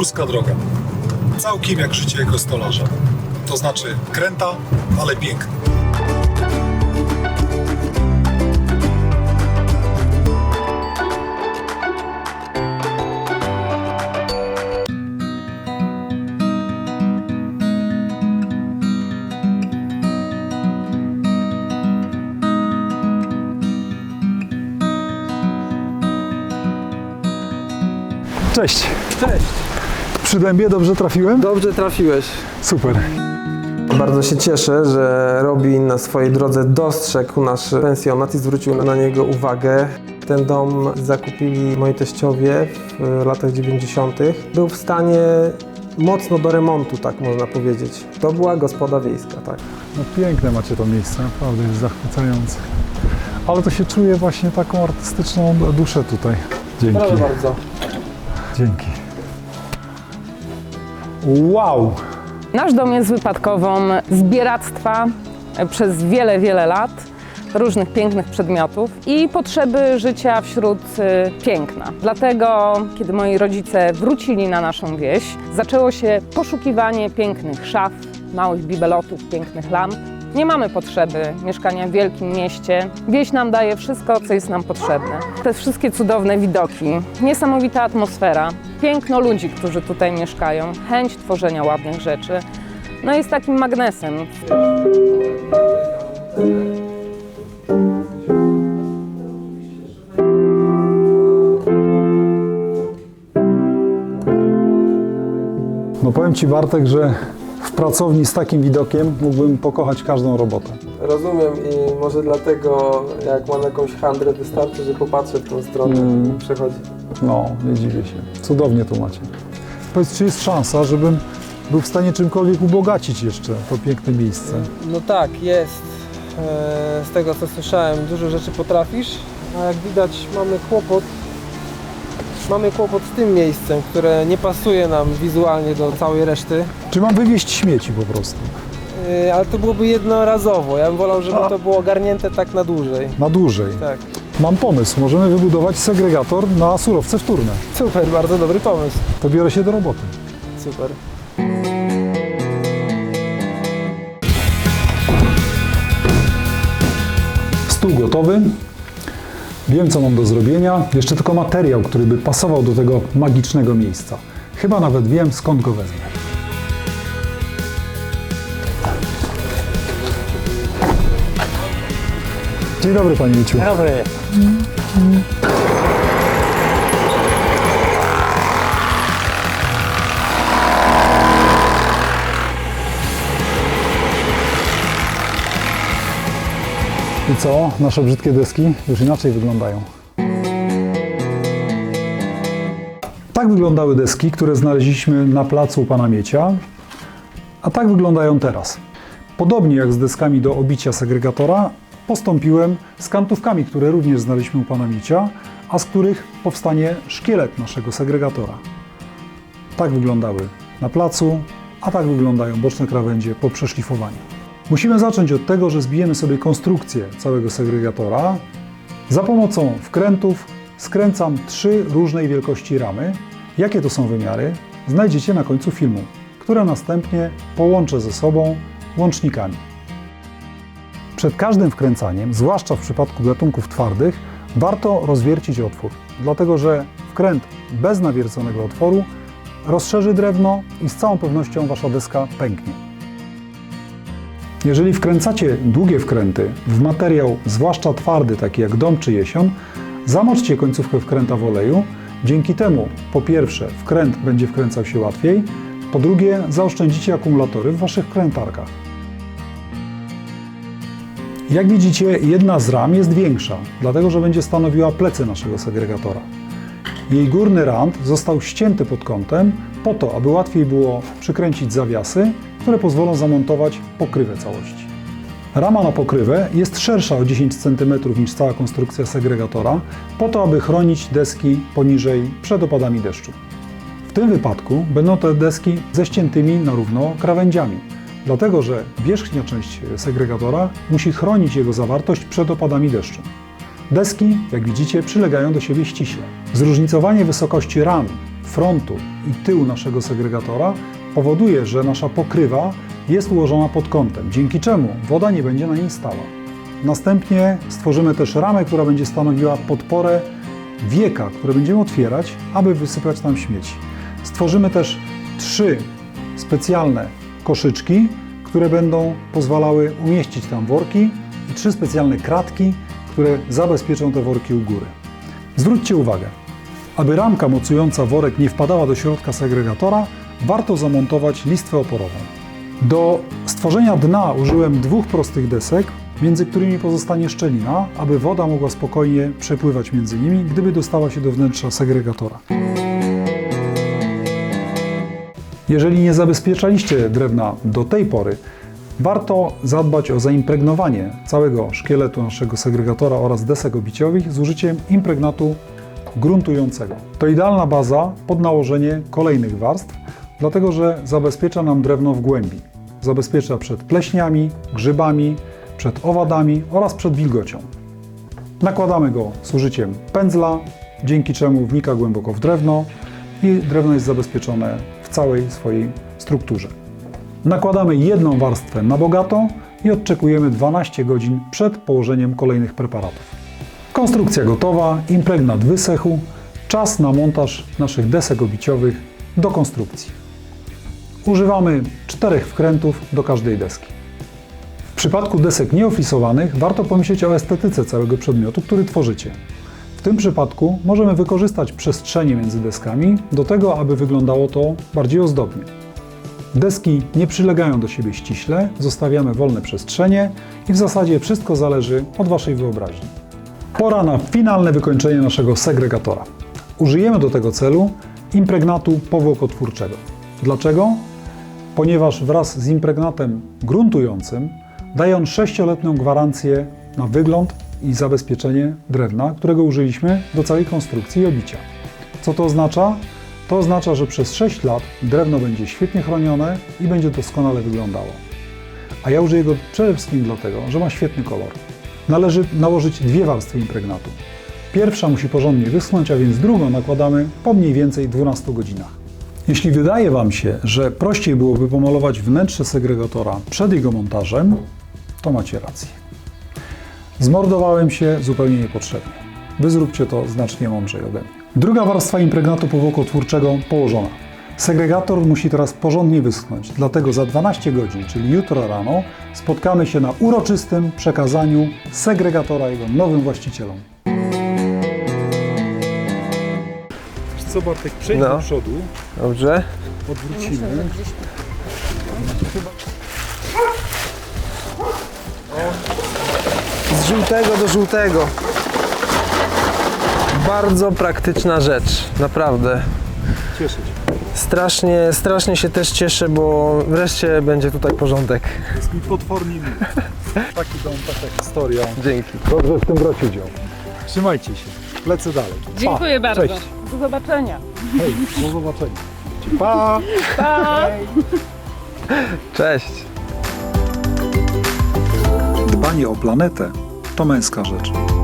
górska droga. Całkiem jak życie jako stolarza. To znaczy kręta, ale piękna. Cześć. Cześć, Przy dębie dobrze trafiłem? dobrze trafiłeś. Super. Bardzo się cieszę, że Robin na swojej drodze dostrzegł nasz pensjonat i zwrócił na niego uwagę. Ten dom zakupili moi teściowie w latach 90. Był w stanie mocno do remontu, tak można powiedzieć. To była gospoda wiejska, tak. No piękne macie to miejsce, naprawdę jest zachwycające. Ale to się czuje właśnie taką artystyczną duszę tutaj. Dzięki. Proszę bardzo. Dzięki. Wow! Nasz dom jest wypadkową zbieractwa przez wiele, wiele lat różnych pięknych przedmiotów i potrzeby życia wśród e, piękna. Dlatego, kiedy moi rodzice wrócili na naszą wieś, zaczęło się poszukiwanie pięknych szaf, małych bibelotów, pięknych lamp. Nie mamy potrzeby mieszkania w wielkim mieście. Wieś nam daje wszystko, co jest nam potrzebne. Te wszystkie cudowne widoki, niesamowita atmosfera, piękno ludzi, którzy tutaj mieszkają, chęć tworzenia ładnych rzeczy, no jest takim magnesem. No powiem Ci Bartek, że w pracowni z takim widokiem mógłbym pokochać każdą robotę. Rozumiem i może dlatego, jak mam jakąś handrę, wystarczy, że popatrzę w tą stronę i przechodzi. No, nie dziwię się. Cudownie tu macie. Powiedz, czy jest szansa, żebym był w stanie czymkolwiek ubogacić jeszcze to piękne miejsce? No tak, jest. E, Z tego co słyszałem, dużo rzeczy potrafisz, a jak widać mamy kłopot. Mamy kłopot z tym miejscem, które nie pasuje nam wizualnie do całej reszty. Czy mam wywieźć śmieci po prostu? E, Ale to byłoby jednorazowo. Ja bym wolał, żeby to było ogarnięte tak na dłużej. Na dłużej. Tak. Mam pomysł. Możemy wybudować segregator na surowce wtórne. Super, bardzo dobry pomysł. To biorę się do roboty. Super. Stół gotowy. Wiem, co mam do zrobienia. Jeszcze tylko materiał, który by pasował do tego magicznego miejsca. Chyba nawet wiem, skąd go wezmę. Dzień dobry, Panie Miciu. Dobry. I co? Nasze brzydkie deski już inaczej wyglądają. Tak wyglądały deski, które znaleźliśmy na placu u pana Miecia, a tak wyglądają teraz. Podobnie jak z deskami do obicia segregatora, postąpiłem z kantówkami, które również znaleźliśmy u pana Miecia, a z których powstanie szkielet naszego segregatora. Tak wyglądały na placu, a tak wyglądają boczne krawędzie po przeszlifowaniu. Musimy zacząć od tego, że zbijemy sobie konstrukcję całego segregatora. Za pomocą wkrętów skręcam trzy różnej wielkości ramy. Jakie to są wymiary, znajdziecie na końcu filmu, które następnie połączę ze sobą łącznikami. Przed każdym wkręcaniem, zwłaszcza w przypadku gatunków twardych, warto rozwiercić otwór, dlatego że wkręt bez nawierconego otworu rozszerzy drewno i z całą pewnością wasza deska pęknie. Jeżeli wkręcacie długie wkręty w materiał, zwłaszcza twardy, taki jak dom czy jesion, zamoczcie końcówkę wkręta w oleju. Dzięki temu, po pierwsze, wkręt będzie wkręcał się łatwiej, po drugie, zaoszczędzicie akumulatory w waszych wkrętarkach. Jak widzicie, jedna z ram jest większa, dlatego że będzie stanowiła plecy naszego segregatora. Jej górny rand został ścięty pod kątem po to, aby łatwiej było przykręcić zawiasy, które pozwolą zamontować pokrywę całości. Rama na pokrywę jest szersza o 10 cm niż cała konstrukcja segregatora, po to, aby chronić deski poniżej przed opadami deszczu. W tym wypadku będą to deski ze ściętymi na równo krawędziami, dlatego że wierzchnia część segregatora musi chronić jego zawartość przed opadami deszczu. Deski, jak widzicie, przylegają do siebie ściśle. Zróżnicowanie wysokości ram frontu i tyłu naszego segregatora powoduje, że nasza pokrywa jest ułożona pod kątem, dzięki czemu woda nie będzie na niej stała. Następnie stworzymy też ramę, która będzie stanowiła podporę wieka, które będziemy otwierać, aby wysypać tam śmieci. Stworzymy też trzy specjalne koszyczki, które będą pozwalały umieścić tam worki i trzy specjalne kratki, które zabezpieczą te worki u góry. Zwróćcie uwagę, aby ramka mocująca worek nie wpadała do środka segregatora, warto zamontować listwę oporową. Do stworzenia dna użyłem dwóch prostych desek, między którymi pozostanie szczelina, aby woda mogła spokojnie przepływać między nimi, gdyby dostała się do wnętrza segregatora. Jeżeli nie zabezpieczaliście drewna do tej pory, warto zadbać o zaimpregnowanie całego szkieletu naszego segregatora oraz desek obiciowych z użyciem impregnatu gruntującego. To idealna baza pod nałożenie kolejnych warstw, dlatego że zabezpiecza nam drewno w głębi. Zabezpiecza przed pleśniami, grzybami, przed owadami oraz przed wilgocią. Nakładamy go z użyciem pędzla, dzięki czemu wnika głęboko w drewno i drewno jest zabezpieczone całej swojej strukturze. Nakładamy jedną warstwę na bogato i odczekujemy 12 godzin przed położeniem kolejnych preparatów. Konstrukcja gotowa, impregnat wysechł, czas na montaż naszych desek obiciowych do konstrukcji. Używamy czterech wkrętów do każdej deski. W przypadku desek nieoflisowanych warto pomyśleć o estetyce całego przedmiotu, który tworzycie. W tym przypadku możemy wykorzystać przestrzenie między deskami do tego, aby wyglądało to bardziej ozdobnie. Deski nie przylegają do siebie ściśle, zostawiamy wolne przestrzenie i w zasadzie wszystko zależy od Waszej wyobraźni. Pora na finalne wykończenie naszego segregatora. Użyjemy do tego celu impregnatu powłokotwórczego. Dlaczego? Ponieważ wraz z impregnatem gruntującym daje on 6-letnią gwarancję na wygląd i zabezpieczenie drewna, którego użyliśmy do całej konstrukcji i obicia. Co to oznacza? To oznacza, że przez 6 lat drewno będzie świetnie chronione i będzie doskonale wyglądało. A ja użyję go przede wszystkim dlatego, że ma świetny kolor. Należy nałożyć dwie warstwy impregnatu. Pierwsza musi porządnie wyschnąć, a więc drugą nakładamy po mniej więcej 12 godzinach. Jeśli wydaje Wam się, że prościej byłoby pomalować wnętrze segregatora przed jego montażem, to macie rację. Zmordowałem się zupełnie niepotrzebnie. Wy zróbcie to znacznie mądrzej ode mnie. Druga warstwa impregnatu powłokotwórczego położona. Segregator musi teraz porządnie wyschnąć, dlatego za 12 godzin, czyli jutro rano, spotkamy się na uroczystym przekazaniu segregatora jego nowym właścicielom. Co Bartek, przejdź No. do przodu, Dobrze. odwrócimy. Z żółtego do żółtego. Bardzo praktyczna rzecz, naprawdę. Cieszę się. Strasznie, strasznie się też cieszę, bo wreszcie będzie tutaj porządek. Jest mi potwornie miło. Taki dom, taka historia. Dzięki. Dobrze w tym brać udział. Trzymajcie się. Lecę dalej. Pa. Dziękuję bardzo. Cześć. Do zobaczenia. Hej, do zobaczenia. Pa! Pa! Cześć. Dbanie o planetę to męska rzecz.